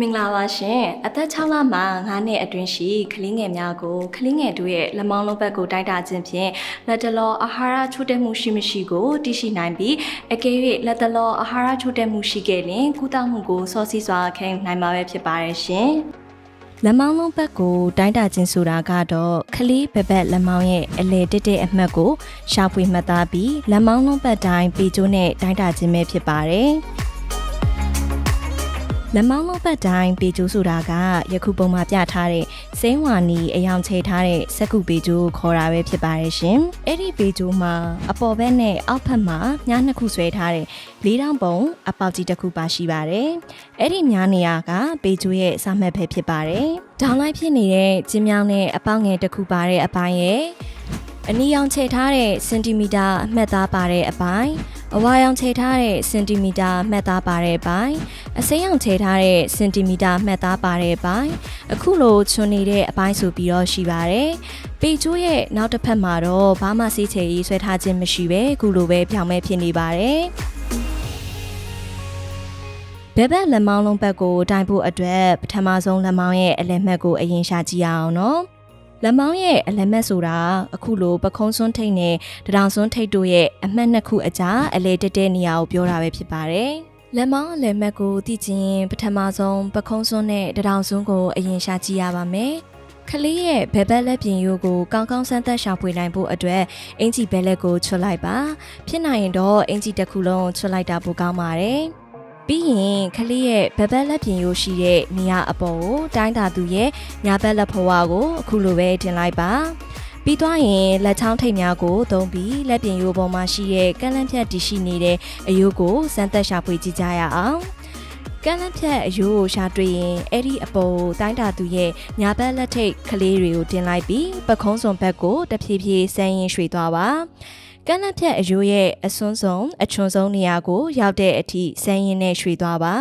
မင်္ဂလာပါရှင်အသက်6လမှ9နှစ်အတွင်းရှိကလေးငယ်များကိုကလေးငယ်တို့ရဲ့လက်မောင်းလုံးဘက်ကိုတိုက်တာခြင်းဖြင့်လက်တလောအာဟာရချို့တဲ့မှုရှိမရှိကိုသိရှိနိုင်ပြီးအကယ်၍လက်တလောအာဟာရချို့တဲ့မှုရှိခဲ့ရင်ကုသမှုကိုစောစီးစွာခံယူနိုင်မှာပဲဖြစ်ပါတယ်ရှင်လက်မောင်းလုံးဘက်ကိုတိုင်းတာခြင်းဆိုတာကတော့ခလေးဘက်ဘက်လက်မောင်းရဲ့အလေတက်တဲ့အမှတ်ကိုရှာဖွေမှတ်သားပြီးလက်မောင်းလုံးဘက်တိုင်းပေကျိုးနဲ့တိုင်းတာခြင်းပဲဖြစ်ပါတယ်။ လက်မောင်းလုံးဘက်တိုင်းပေကျိုးဆိုတာကယခုပုံမှာပြထားတဲ့စိမ်းဝါနီအယောင်ချေထားတဲ့စက္ကူပေကျိုးကိုခေါ်တာပဲဖြစ်ပါတယ်ရှင်။အဲ့ဒီပေကျိုးမှာအပေါ်ဘက်နဲ့အောက်ဘက်မှာမြားနှစ်ခုဆွဲထားတဲ့လေးတောင်ပုံအပေါက်ကြီးတစ်ခုပါရှိပါတယ်။အဲ့ဒီမြားနေရာကပေကျိုးရဲ့အစမှတ်ပဲဖြစ်ပါတယ်။ဒေါင်းလိုက်ဖြစ်နေတဲ့ကျင်းမြောင်းနဲ့အပေါက်ငယ်တစ်ခုပါတဲ့အပိုင်းရဲ့ အနီရောင်ချေထားတဲ့စင်တီမီတာအမှတ်သားပါတဲ့အပိုင်းအဝါရောင်ချေထားတဲ့စင်တီမီတာမှတ်သားပါတဲ့အပိုင်းအစိမ်းရောင်ချေထားတဲ့စင်တီမီတာမှတ်သားပါတဲ့အပိုင်းအခုလိုချွန်နေတဲ့အပိုင်းဆိုပြီးတော့ရှိပါတယ်ပေကျိုးရဲ့နောက်တစ်ဖက်မှာတော့ဘာမှစေးချေရေးဆွဲထားခြင်းမရှိပဲအခုလိုပဲပြောင်းမဲဖြစ်နေပါတယ်ဘဲဘက်လက်မောင်းလုံးဘက်ကိုတိုင်ဖို့အတွက်ပထမဆုံးလက်မောင်းရဲ့အလယ်မှတ်ကိုအရင်ရှာကြည့်ရအောင်နော် လက်မောင်းရဲ့အလယ်မှတ်ဆိုတာအခုလိုပခုံးစွန်းထိတ်နဲ့တရောင်စွန်းထိတ်တို့ရဲ့အမှတ်နှစ်ခုအကြားအလေတက်တဲ့နေရာကိုပြောတာပဲဖြစ်ပါတယ်လက်မောင်းအလယ်မှတ်ကိုသိချင်ရင်ပထမဆုံးပခုံးစွန်းနဲ့တရောင်စွန်းကိုအရင်ရှာကြည့်ရပါမယ်ကလေးရဲ့ဘဲဘက်လက်ပြင်ရိုးကိုကောင်းကောင်းစမ်းသပ်ရှာဖွေနိုင်ဖို့အတွက်အင်ဂျီဘဲလက်ကိုချွတ်လိုက်ပါဖြစ်နိုင်ရင်တော့အင်ဂျီတစ်ခုလုံးချွတ်လိုက်တာပိုကောင်းပါတယ် ပြီးရင်ခလေးရဲ့ဘက်ဘက်လက်ပြင်ရိုးရှိတဲ့နေရာအပေါ်ကိုတိုင်းတာသူရဲ့ညာဘက်လက်ဖွားကိုအခုလိုပဲတင်လိုက်ပါပြီးသွားရင်လက်ချောင်းထိပ်များကိုသုံးပြီးလက်ပြင်ရိုးပေါ်မှာရှိတဲ့ကန့်လန့်ဖြတ်တည်ရှိနေတဲ့အယိုးကိုစမ်းသပ်ရှာဖွေကြည့်ကြရအောင်ကန့်လန့်ဖြတ်အယိုးကိုရှာတွေ့ရင်အဲ့ဒီအပေါ်ကိုတိုင်းတာသူရဲ့ညာဘက်လက်ထိပ်ကလေးတွေကိုတင်လိုက်ပြီးပခုံးစုံဘက်ကိုတဖြည်းဖြည်းဆန်းရင်ရွှေ့သွားပါ ကန့်လန့်ဖြတ်အယိုးရဲ့အစွန်းဆုံးအချွန်ဆုံးနေရာကို ရောက်တဲ့အထိဆန်းရင်နဲ့ရွှေ့သွားပါ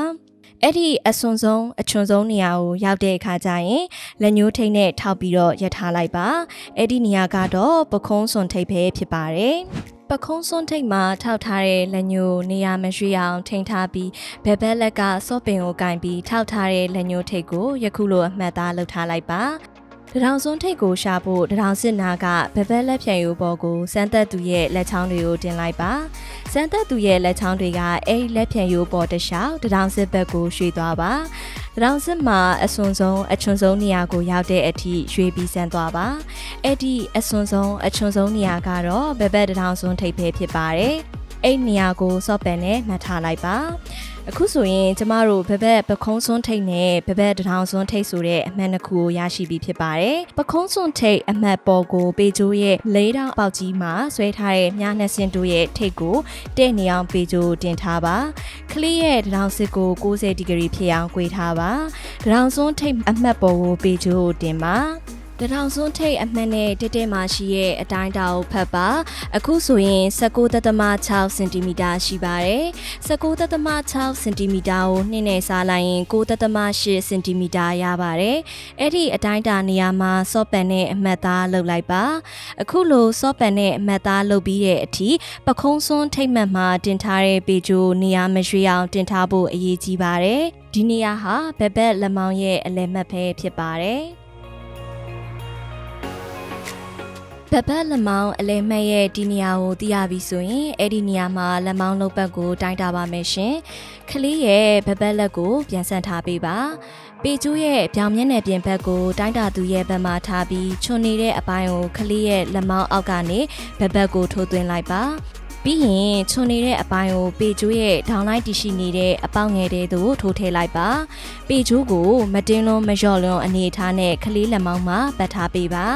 အဲ့ဒီအစွန်ဆုံးအချွန်ဆုံးနေရာကိုရောက်တဲ့အခါကျရင်လက်ညှိုးထိပ်နဲ့ထောက်ပြီးတော့ရထားလိုက်ပါအဲ့ဒီနေရာကတော့ပခုံးစွန်ထိပ်ပဲဖြစ်ပါတယ်ပခုံးစွန်းထိတ်မှာထောက်ထားတဲ့လက်ညှိုးနေရာမရွှေ့အောင်ထိန်းထားပြီးဘက်ဘက်လက်ကစော့ပင်ကိုကင်ပြီးထောက်ထားတဲ့လက်ညှိုးထိတ်ကိုယခုလိုအမှတ်သားလုပ်ထားလိုက်ပါ တရောင်စွန်းထိတ်ကိုရှာဖို့တရောင်စစ်နာကဘက်ဘက်လက်ဖြံရိုးပေါ်ကိုစမ်းသက်သူရဲ့လက်ချောင်းတွေကိုတင်လိုက်ပါစမ်းသက်သူရဲ့လက်ချောင်းတွေကအဲ့ဒီလက်ဖြံရိုးပေါ်တစ်လျှောက်တရောင်စစ်ဘက်ကိုရွှေ့သွားပါတရောင်စစ်မှာအစွန်ဆုံးအချွန်ဆုံးနေရာကိုရောက်တဲ့အထိရွှေ့ပြီးဆန်းသွားပါအဲ့ဒီအစွန်ဆုံးအချွန်ဆုံးနေရာကတော့ဘက်ဘက်တရောင်စွန်းထိတ်ပဲဖြစ်ပါတယ်အဲ့နေရာကိုစော့ပန်နဲ့မှတ်ထားလိုက်ပါ အခုဆိုရင်ကျမတို့ဘဘက်ပခုံးစွန်းထိတ်နဲ့ဘဘက်တထောင်စွန်းထိတ်ဆိုတဲ့အမှတ်နှစ်ခုကိုရရှိပြီးဖြစ်ပါတယ်။ပခုံးစွန်းထိတ်အမှတ်ပေါ်ကိုပေကျိုးရဲ့လေးတောင်ပေါက်ကြီးမှာဆွဲထားတဲ့မြားနှစ်စင်တို့ရဲ့ထိတ်ကိုတဲ့နေအောင်ပေကျိုးတင်ထားပါ။ကလေးရဲ့တထောင်စစ်ကို90ဒီဂရီဖြစ်အောင်꿰ထားပါ။တထောင်စွန်းထိတ်အမှတ်ပေါ်ကိုပေကျိုးတင်ပါ။ တထောင်စွန်းထိတ်အမှတ်နဲ့တက်တက်မှရှိရဲ့အတိုင်းတာကိုဖတ်ပါအခုဆိုရင်19.6စင်တီမီတာရှိပါတယ်19.6စင်တီမီတာကိုနှင်းနဲ့စားလိုက်ရင်9.8စင်တီမီတာရပါတယ်အဲ့ဒီအတိုင်းတာနေရာမှာစော့ပန်နဲ့အမှတ်သားလုပ်လိုက်ပါအခုလိုစော့ပန်နဲ့အမှတ်သားလုပ်ပြီးတဲ့အထိပခုံးစွန်းထိတ်မှတ်မှာတင်ထားတဲ့ပေဂျိုနေရာမရွှေအောင်တင်ထားဖို့အရေးကြီးပါတယ်ဒီနေရာဟာဘက်ဘက်လက်မောင်းရဲ့အလယ်မှတ်ပဲဖြစ်ပါတယ် ဘက်ဘက်လက်မောင်းအလဲမှတ်ရဲ့ဒီနေရာကိုသိရပြီဆိုရင်အဲ့ဒီနေရာမှာလက်မောင်းလုံးဘက်ကိုတိုင်းတာပါမယ်ရှင်။ခလေးရဲ့ဘက်ဘက်လက်ကိုပြန်ဆန့်ထားပေးပါ။ပေကျိုးရဲ့ပြောင်မျက်နှာပြင်ဘက်ကိုတိုင်းတာသူရဲ့ဘက်မှာထားပြီးချွန်နေတဲ့အပိုင်းကိုခလေးရဲ့လက်မောင်းအောက်ကနေဘက်ဘက်ကိုထိုးသွင်းလိုက်ပါ။ပြီးရင်ချွန်နေတဲ့အပိုင်းကိုပေကျိုးရဲ့ဒေါင်းလိုက်တရှိနေတဲ့အပေါက်ငယ်တဲ့သူကိုထိုးထည့်လိုက်ပါပေကျိုးကိုမတင်းလွန်မလျော့လွန်အနေထားနဲ့ခလေးလက်မောင်းမှာပတ်ထားပေးပါ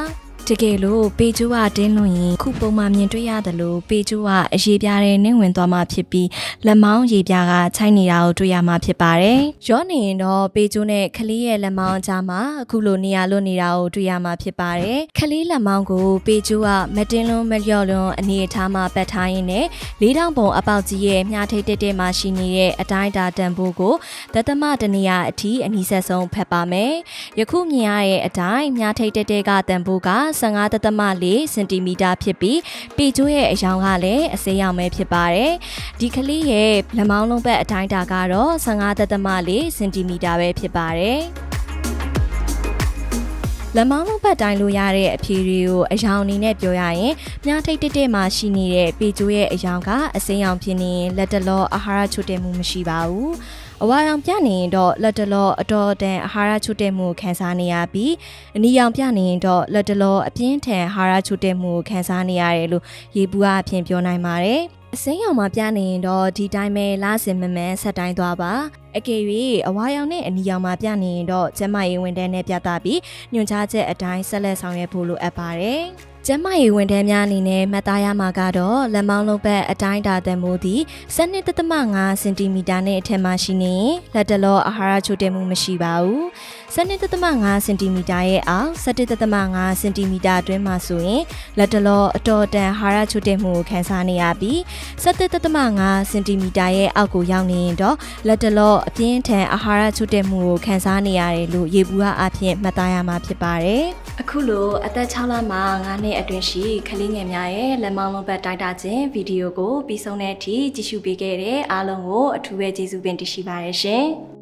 တကယ်လို့ပေကျိုးကတင်းလွန်ရင်ခုပုံမှန်မြင်တွေ့ရတယ်လို့ပေကျိုးကအရေးပြားတဲ့နင်းဝင်သွားမှဖြစ်ပြီးလက်မောင်းရေပြားကခြိုက်နေတာကိုတွေ့ရမှာဖြစ်ပါတယ်။ရောနေရင်တော့ပေကျိုးနဲ့ခလေးရဲ့လက်မောင်းကြားမှာအခုလိုနေရာလွတ်နေတာကိုတွေ့ရမှာဖြစ်ပါတယ်။ခလေးလက်မောင်းကိုပေကျိုးကမတင်းလွန်မလျော့လွန်အနေအထားမှာပတ်ထားရင်းနဲ့လေးတောင်ပုံအပေါက်ကြီးရဲ့မြားထိတ်တက်တက်မှာရှိနေတဲ့အတိုင်းတာတန်ဖိုးကိုသတ္တမတနေရာအထိအနည်းဆက်ဆုံးဖက်ပါမယ်။ယခုမြင်ရတဲ့အတိုင်းမြားထိတ်တက်တက်ကတန်ဖိုးက15.4စင်တီမီတာဖြစ်ပြီးပေကျိုးရဲ့အယောင်ကလည်းအစိမ်းရောင်ပဲဖြစ်ပါတယ်ဒီကလေးရဲ့လက်မောင်းလုံးဘက်အတိုင်းတာကတော့15.4စင်တီမီတာပဲဖြစ်ပါတယ်လက်မောင်းလုံးပတ်တိုင်းလို့ရတဲ့အဖြေတွေကိုအယောင်အနေနဲ့ပြောရရင်မြားထိတ်တက်တက်မှာရှိနေတဲ့ပေကျိုးရဲ့အယောင်ကအစိမ်းရောင်ဖြစ်နေရင်လက်တလောအာဟာရချွတ်တဲ့မှုမရှိပါဘူး။ အဝါရောင်ပြနေရင်တော့လက်တလောအတော်တန်အာဟာရချွတ်တဲ့မှုကိုခံစားနေရပြီးအနီရောင်ပြနေရင်တော့လက်တလောအပြင်းထန်အာဟာရချွတ်တဲ့မှုကိုခံစားနေရတယ်လို့ရေဘူးအဖြစ်ပြောနိုင်ပါတယ်။အစိမ်းရောင်မှာပြနေရင်တော့ဒီတိုင်းပဲလားစင်မမဲဆက်တိုင်းသွားပါအကယ်၍အဝါရောင်နဲ့အနီရောင်မှာပြနေရင်တော့ကျမရေးဝင်တဲ့နဲ့ပြသပြီးညွှန်ကြားချက်အတိုင်းဆက်လက်ဆောင်ရွက်ဖို့လိုအပ်ပါတယ်။ ကျမရေးဝန်ထမ်းများအနေနဲ့မှတ်သားရမှာကတော့လက်မောင်းလုံးဘက်အတိုင်းတာတန်မိုးသည်12.5စင်တီမီတာနဲ့အထက်မှရှိနေရင်လက်တလောအာဟာရချို့တဲ့မှုမရှိပါဘူး။ 12.5စင်တီမီတာရဲ့အောက်17.5စင်တီမီတာအတွင်းမှာဆိုရင်လက်တလောအတော်တန်အာဟာရချို့တဲ့မှုကိုခံစားနေရပြီး17.5စင်တီမီတာရဲ့အောက်ကိုရောက်နေရင်တော့လက်တလောအပြင်းထန်အာဟာရချို့တဲ့မှုကိုခံစားနေရတယ်လို့ရေဘူးအအဖြစ်မှတ်သားရမှာဖြစ်ပါတယ်။အခုလိုအသက်6လမှ9နှစ်အတွင်းရှိကလေးငယ်များရဲ့လက်မောင်းလုံးဘက်တိုက်တာခြင်းဗီဒီယိုကိုပြီးဆုံးတဲ့အထိကြည့်ရှုပေးခဲ့တဲ့အားလုံးကိုအထူးပဲကျေးဇူးတင်ရှိပါတယ်ရှင်။